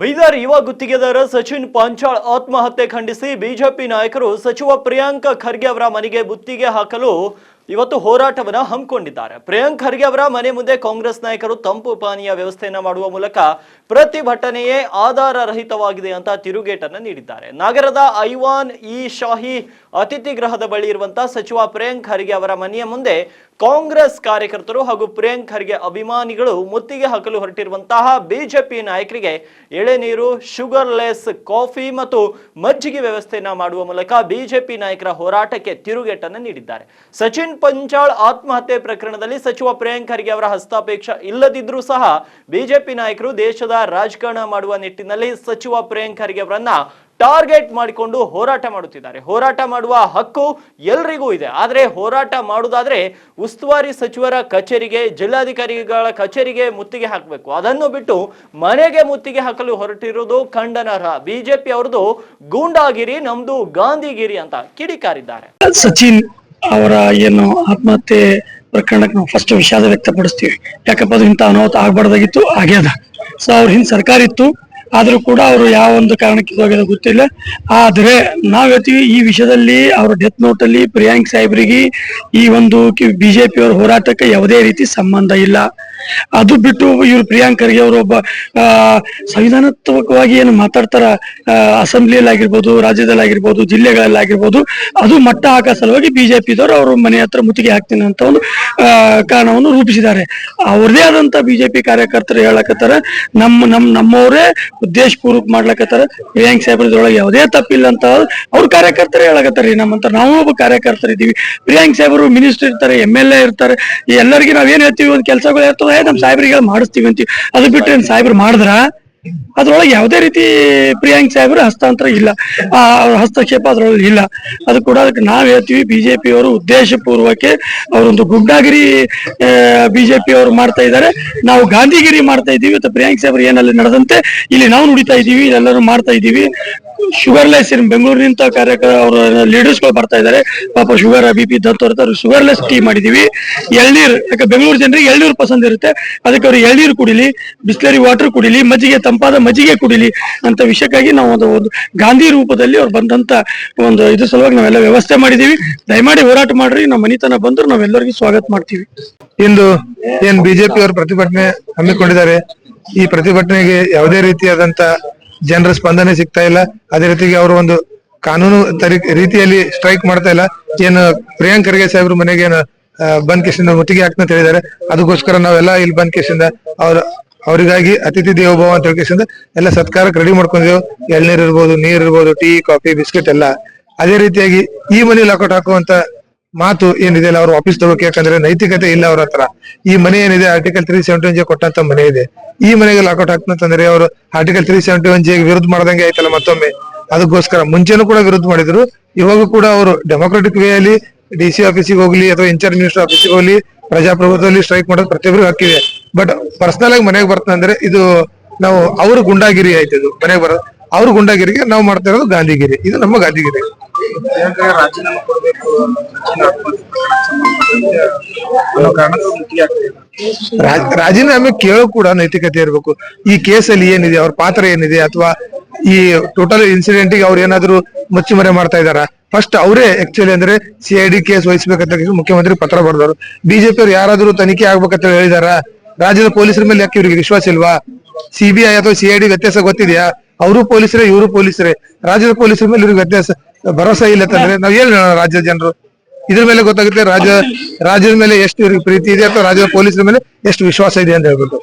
ಬೀದರ್ ಯುವ ಗುತ್ತಿಗೆದಾರ ಸಚಿನ್ ಪಾಂಚಾಳ್ ಆತ್ಮಹತ್ಯೆ ಖಂಡಿಸಿ ಬಿಜೆಪಿ ನಾಯಕರು ಸಚಿವ ಪ್ರಿಯಾಂಕ ಖರ್ಗೆ ಅವರ ಮನೆಗೆ ಗುತ್ತಿಗೆ ಹಾಕಲು ಇವತ್ತು ಹೋರಾಟವನ್ನ ಹಮ್ಮಿಕೊಂಡಿದ್ದಾರೆ. ಪ್ರಿಯಾಂಕ್ ಖರ್ಗೆ ಅವರ ಮನೆ ಮುಂದೆ ಕಾಂಗ್ರೆಸ್ ನಾಯಕರು ತಂಪು ಪಾನೀಯ ವ್ಯವಸ್ಥೆಯನ್ನು ಮಾಡುವ ಮೂಲಕ ಪ್ರತಿಭಟನೆಯೇ ಆಧಾರ ರಹಿತವಾಗಿದೆ ಅಂತ ತಿರುಗೇಟನ್ನು ನೀಡಿದ್ದಾರೆ. ನಗರದ ಐವಾನ್ ಇ ಶಾಹಿ ಅತಿಥಿ ಗೃಹದ ಬಳಿ ಇರುವಂತಹ ಸಚಿವ ಪ್ರಿಯಾಂಕ್ ಖರ್ಗೆ ಅವರ ಮನೆಯ ಮುಂದೆ ಕಾಂಗ್ರೆಸ್ ಕಾರ್ಯಕರ್ತರು ಹಾಗೂ ಪ್ರಿಯಾಂಕ್ ಖರ್ಗೆ ಅಭಿಮಾನಿಗಳು ಮುತ್ತಿಗೆ ಹಾಕಲು ಹೊರಟಿರುವಂತಹ ಬಿಜೆಪಿ ನಾಯಕರಿಗೆ ಎಳೆನೀರು ಶುಗರ್ಲೆಸ್, ಕಾಫಿ ಮತ್ತು ಮಜ್ಜಿಗೆ ವ್ಯವಸ್ಥೆಯನ್ನ ಮಾಡುವ ಮೂಲಕ ಬಿಜೆಪಿ ನಾಯಕರ ಹೋರಾಟಕ್ಕೆ ತಿರುಗೇಟನ್ನು ನೀಡಿದ್ದಾರೆ. ಸಚಿನ್ ಪಂಚಾಳ್ ಆತ್ಮಹತ್ಯೆ ಪ್ರಕರಣದಲ್ಲಿ ಸಚಿವ ಪ್ರಿಯಾಂಕ್ ಖರ್ಗೆ ಅವರ ಹಸ್ತಾಪೇಕ್ಷ ಇಲ್ಲದಿದ್ರೂ ಸಹ ಬಿಜೆಪಿ ನಾಯಕರು ದೇಶದ ರಾಜಕಾರಣ ಮಾಡುವ ನಿಟ್ಟಿನಲ್ಲಿ ಸಚಿವ ಪ್ರಿಯಾಂಕ್ ಖರ್ಗೆ ಅವರನ್ನ ಟಾರ್ಗೆಟ್ ಮಾಡಿಕೊಂಡು ಹೋರಾಟ ಮಾಡುತ್ತಿದ್ದಾರೆ. ಹೋರಾಟ ಮಾಡುವ ಹಕ್ಕು ಎಲ್ರಿಗೂ ಇದೆ. ಆದರೆ ಹೋರಾಟ ಮಾಡುವುದಾದ್ರೆ ಉಸ್ತುವಾರಿ ಸಚಿವರ ಕಚೇರಿಗೆ, ಜಿಲ್ಲಾಧಿಕಾರಿಗಳ ಕಚೇರಿಗೆ ಮುತ್ತಿಗೆ ಹಾಕಬೇಕು. ಅದನ್ನು ಬಿಟ್ಟು ಮನೆಗೆ ಮುತ್ತಿಗೆ ಹಾಕಲು ಹೊರಟಿರುವುದು ಖಂಡನಾರ್ಹ ಬಿಜೆಪಿ ಅವರದು ಗೂಂಡಾಗಿರಿ, ನಮ್ದು ಗಾಂಧಿಗಿರಿ ಅಂತ ಕಿಡಿಕಾರಿದ್ದಾರೆ. ಸಚಿನ್ ಅವರ ಏನು ಆತ್ಮಹತ್ಯೆ ಪ್ರಕರಣಕ್ಕೆ ನಾವು ಫಸ್ಟ್ ವಿಷಾದ ವ್ಯಕ್ತಪಡಿಸ್ತೀವಿ. ಯಾಕಪ್ಪ ಅದು ಇಂಥ ಅನಾಹುತ ಆಗ್ಬಾರ್ದಾಗಿತ್ತು? ಆಗ್ಯದ ಸೊ ಅವ್ರ ಹಿಂದ್ ಸರ್ಕಾರ ಇತ್ತು. ಆದ್ರೂ ಕೂಡ ಅವರು ಯಾವ ಒಂದು ಕಾರಣಕ್ಕೆ ಹೋಗಿದೆ ಗೊತ್ತಿಲ್ಲ. ಆದ್ರೆ ನಾವು ಹೇಳ್ತೀವಿ, ಈ ವಿಷಯದಲ್ಲಿ ಅವರ ಡೆತ್ ನೋಟ್ ಅಲ್ಲಿ ಪ್ರಿಯಾಂಕ್ ಸಾಹೇಬ್ರಿಗೆ ಈ ಒಂದು ಬಿಜೆಪಿ ಅವರ ಹೋರಾಟಕ್ಕೆ ಯಾವುದೇ ರೀತಿ ಸಂಬಂಧ ಇಲ್ಲ. ಅದು ಬಿಟ್ಟು ಇವ್ರು ಪ್ರಿಯಾಂಕ್ ಖರ್ಗೆ ಅವರು ಒಬ್ಬ ಸಂವಿಧಾನಾತ್ಮಕವಾಗಿ ಏನು ಮಾತಾಡ್ತಾರ ಅಸೆಂಬ್ಲಿಯಲ್ಲಿ ಆಗಿರ್ಬೋದು ರಾಜ್ಯದಲ್ಲಿ ಆಗಿರ್ಬೋದು ಜಿಲ್ಲೆಗಳಲ್ಲಿ ಆಗಿರ್ಬೋದು ಅದು ಮಟ್ಟ ಹಾಕೋ ಸಲುವಾಗಿ ಬಿಜೆಪಿದವರು ಅವರು ಮನೆ ಹತ್ರ ಮುತ್ತಿಗೆ ಹಾಕ್ತೀನಿ ಅಂತ ಒಂದು ಕಾರಣವನ್ನು ರೂಪಿಸಿದ್ದಾರೆ. ಅವ್ರದೇ ಆದಂತ ಬಿಜೆಪಿ ಕಾರ್ಯಕರ್ತರು ಹೇಳಕತ್ತಾರ ನಮ್ಮ ನಮ್ಮ ನಮ್ಮವರೇ ಉದ್ದೇಶ ಪೂರ್ವಕ ಮಾಡ್ಲಕತ್ತಾರ. ಪ್ರಿಯಾಂಕ್ ಸಾಹೇಬ್ರದೊಳಗೆ ಯಾವುದೇ ತಪ್ಪಿಲ್ಲ ಅಂತ ಅವ್ರ ಕಾರ್ಯಕರ್ತರೇ ನಮ್ಮ ನಮ್ಮಂತ ನಾವು ಒಬ್ಬ ಕಾರ್ಯಕರ್ತರು ಇದ್ದೀವಿ ಪ್ರಿಯಾಂಕ್ ಸಾಹೇಬ್ರು ಮಿನಿಸ್ಟರ್ ಇರ್ತಾರೆ, ಎಂ ಎಲ್ ಎ ಇರ್ತಾರೆ, ಎಲ್ಲರಿಗೂ ನಾವೇನ್ ಹೇಳ್ತೀವಿ, ಒಂದು ಕೆಲಸಗಳು ಇರ್ತದೆ ನಮ್ ಸಾಹೇಬ್ರಿಗೆ ಮಾಡಿಸ್ತೀವಿ ಅಂತೀವಿ. ಅದು ಬಿಟ್ಟರೆ ಸಾಹೇಬರು ಮಾಡಿದ್ರ? ಅದ್ರೊಳಗೆ ಯಾವುದೇ ರೀತಿ ಪ್ರಿಯಾಂಕ್ ಸಾಹೇಬ್ರ ಹಸ್ತಾಂತರ ಇಲ್ಲ. ಆ ಹಸ್ತಕ್ಷೇಪ ಅದ್ರೊಳಗೆ ಇಲ್ಲ. ಅದು ಕೂಡ ಅದಕ್ಕೆ ನಾವ್ ಹೇಳ್ತೀವಿ ಬಿಜೆಪಿ ಅವರು ಉದ್ದೇಶ ಪೂರ್ವಕ್ಕೆ ಅವರೊಂದು ಗುಂಡಾಗಿರಿ ಬಿಜೆಪಿ ಅವರು ಮಾಡ್ತಾ ಇದ್ದಾರೆ. ನಾವು ಗಾಂಧಿಗಿರಿ ಮಾಡ್ತಾ ಇದ್ದೀವಿ. ಮತ್ತು ಪ್ರಿಯಾಂಕ್ ಸಾಹೇಬ್ರು ಏನಲ್ಲಿ ನಡೆದಂತೆ ಇಲ್ಲಿ ನಾವು ನುಡಿತಾ ಇದ್ದೀವಿ. ಎಲ್ಲರೂ ಮಾಡ್ತಾ ಇದ್ದೀವಿ. ಶುಗರ್ಲೆಸ್ ಬೆಂಗಳೂರಿನಿಂದ ಕಾರ್ಯಕರ್ತ ಅವರ ಲೀಡರ್ಸ್ಗಳು ಬರ್ತಾ ಇದ್ದಾರೆ ಪಾಪ ಶುಗರ್ ಬಿ ಪಿ ಇದ್ದಂತವ್ರ ಶುಗರ್ಲೆಸ್ ಟೀ ಮಾಡಿದೀವಿ. ಎಳ್ನೀರ್ ಯಾಕೆ ಬೆಂಗಳೂರು ಜನರಿಗೆ ಎಳ್ನೀರ್ ಪಸಂದ್ ಇರುತ್ತೆ. ಅದಕ್ಕೆ ಅವ್ರು ಎಳ್ನೀರ್ ಕುಡಿಲಿ, ಬಿಸ್ಲರಿ ವಾಟರ್ ಕುಡಿಲಿ, ಮಜ್ಜಿಗೆ, ತಂಪಾದ ಮಜ್ಜಿಗೆ ಕುಡಿಲಿ ಅಂತ ವಿಷಯಕ್ಕಾಗಿ ನಾವು ಒಂದು ಒಂದು ಗಾಂಧಿ ರೂಪದಲ್ಲಿ ಅವ್ರು ಬಂದಂತ ಒಂದು ಇದ್ರ ಸಲುವಾಗಿ ನಾವೆಲ್ಲ ವ್ಯವಸ್ಥೆ ಮಾಡಿದೀವಿ. ದಯಮಾಡಿ ಹೋರಾಟ ಮಾಡ್ರಿ. ನಮ್ಮ ಮನಿತನ ಬಂದ್ರು ನಾವೆಲ್ಲರಿಗೂ ಸ್ವಾಗತ ಮಾಡ್ತೀವಿ. ಇಂದು ಏನ್ ಬಿಜೆಪಿ ಅವರು ಪ್ರತಿಭಟನೆ ಹಮ್ಮಿಕೊಂಡಿದ್ದಾರೆ. ಈ ಪ್ರತಿಭಟನೆಗೆ ಯಾವುದೇ ರೀತಿಯಾದಂತ ಜನರ ಸ್ಪಂದನೆ ಸಿಗ್ತಾ ಇಲ್ಲ. ಅದೇ ರೀತಿಗೆ ಅವರು ಒಂದು ಕಾನೂನು ರೀತಿಯಲ್ಲಿ ಸ್ಟ್ರೈಕ್ ಮಾಡ್ತಾ ಇಲ್ಲ. ಏನು ಪ್ರಿಯಾಂಕ್ ಖರ್ಗೆ ಸಾಹೇಬ್ರ ಮನೆಗೆ ಏನು ಬಂದ್ ಕೇಸಿಂದ ಮುತ್ತಿಗೆ ಹಾಕ್ತಂತ ಹೇಳಿದ್ದಾರೆ. ಅದಕ್ಕೋಸ್ಕರ ನಾವೆಲ್ಲ ಇಲ್ಲಿ ಬಂದ್ ಕೇಸಿಂದ ಅವ್ರ, ಅವರಿಗಾಗಿ ಅತಿಥಿ ದೇವೋಭವ ಅಂತ ಹೇಳಿ ಕೇಸಿಂದ ಎಲ್ಲ ಸತ್ಕಾರಕ್ಕೆ ರೆಡಿ ಮಾಡ್ಕೊಂಡಿದ್ದೇವೆ. ಎಳ್ನೀರ್ ಇರ್ಬೋದು, ನೀರ್ ಇರ್ಬೋದು, ಟೀ, ಕಾಫಿ, ಬಿಸ್ಕೆಟ್ ಎಲ್ಲ. ಅದೇ ರೀತಿಯಾಗಿ ಈ ಮನೆ ಲಾಕೌಟ್ ಹಾಕುವಂತ ಮಾತು ಏನಿದೆ ಅಲ್ಲ ಅವ್ರ ವಾಪಸ್ ತಗೋಕೆ ಯಾಕಂದ್ರೆ ನೈತಿಕತೆ ಇಲ್ಲ ಅವ್ರ ಹತ್ರ. ಈ ಮನೆ ಏನಿದೆ article three seventy one J ಕೊಟ್ಟಂತ ಮನೆ ಇದೆ. ಈ ಮನೆಗೆ ಲಾಕೌಟ್ ಹಾಕ್ತಂತಂದ್ರೆ ಅವರು article three seventy one J ವಿರುದ್ಧ ಮಾಡ್ದಂಗೆ ಆಯ್ತಲ್ಲ ಮತ್ತೊಮ್ಮೆ. ಅದಕ್ಕೋಸ್ಕರ ಮುಂಚೆನೂ ಕೂಡ ವಿರುದ್ಧ ಮಾಡಿದ್ರು. ಇವಾಗ ಕೂಡ ಅವರು ಡೆಮೊಕ್ರೆಟಿಕ್ ವೇ ಅಲ್ಲಿ ಡಿ ಸಿ ಆಫೀಸಿಗೆ ಹೋಗ್ಲಿ ಅಥವಾ ಇನ್ಚಾರ್ಜ್ ಮಿನಿಸ್ಟರ್ ಆಫೀಸಿಗೆ ಹೋಗ್ಲಿ, ಪ್ರಜಾಪ್ರಭುತ್ವದಲ್ಲಿ ಸ್ಟ್ರೈಕ್ ಮಾಡೋದು ಪ್ರತಿಯೊಬ್ಬರು ಹಾಕಿದೆ ಬಟ್ ಪರ್ಸನಲ್ ಆಗಿ ಮನೆಗೆ ಬರ್ತಂದ್ರೆ ಇದು ನಾವು ಅವ್ರ ಗುಂಡಾಗಿರಿ ಆಯ್ತು ಇದು ಮನೆಗೆ ಬರೋದು. ಅವ್ರ ಗುಂಡಾಗಿರಿಗೆ ನಾವು ಮಾಡ್ತಾ ಇರೋದು ಗಾಂಧಿಗಿರಿ. ಇದು ನಮ್ಮ ಗಾಂಧಿಗಿರಿ. ರಾಜ್- ರಾಜೀನಾಮೆ ಕೇಳೋ ಕೂಡ ನೈತಿಕತೆ ಇರಬೇಕು. ಈ ಕೇಸಲ್ಲಿ ಏನಿದೆ, ಅವ್ರ ಪಾತ್ರ ಏನಿದೆ, ಅಥವಾ ಈ ಟೋಟಲ್ ಇನ್ಸಿಡೆಂಟ್ಗೆ ಅವ್ರು ಏನಾದ್ರು ಮುಚ್ಚುಮರೆ ಮಾಡ್ತಾ ಇದಾರ ಫಸ್ಟ್ ಅವರೇ ಆಕ್ಚುಲಿ ಅಂದ್ರೆ ಸಿ ಐ ಡಿ ಕೇಸ್ ವಹಿಸ್ಬೇಕಂತ ಮುಖ್ಯಮಂತ್ರಿ ಪತ್ರ ಬರೆದವರು. ಬಿಜೆಪಿ ಅವ್ರು ಯಾರಾದ್ರೂ ತನಿಖೆ ಆಗ್ಬೇಕಂತ ಹೇಳಿ ಹೇಳಿದಾರ? ರಾಜ್ಯದ ಪೊಲೀಸರ ಮೇಲೆ ಯಾಕೆ ಇವ್ರಿಗೆ ವಿಶ್ವಾಸ ಇಲ್ವಾ? ಸಿಬಿಐ ಅಥವಾ ಸಿ ಐ ಡಿ ವ್ಯತ್ಯಾಸ ಗೊತ್ತಿದೆಯಾ? ಅವರು ಪೊಲೀಸರೇ, ಇವರು ಪೊಲೀಸರೇ. ರಾಜ್ಯದ ಪೊಲೀಸರ ಮೇಲೆ ಇವ್ರಿಗೆ ವ್ಯತ್ಯಾಸ ಭರೋಸೆ ಇಲ್ಲ ತಂದ್ರೆ ನಾವ್ ಏನ್ ಹೇಳೋಣ ರಾಜ್ಯದ ಜನರು. ಇದ್ರ ಮೇಲೆ ಗೊತ್ತಾಗುತ್ತೆ ರಾಜ್ಯ ರಾಜ್ಯದ ಮೇಲೆ ಎಷ್ಟು ಇವ್ರಿಗೆ ಪ್ರೀತಿ ಇದೆ ಅಥವಾ ರಾಜ್ಯದ ಪೊಲೀಸರ ಮೇಲೆ ಎಷ್ಟು ವಿಶ್ವಾಸ ಇದೆ ಅಂತ ಹೇಳ್ಬಿಟ್ಟು.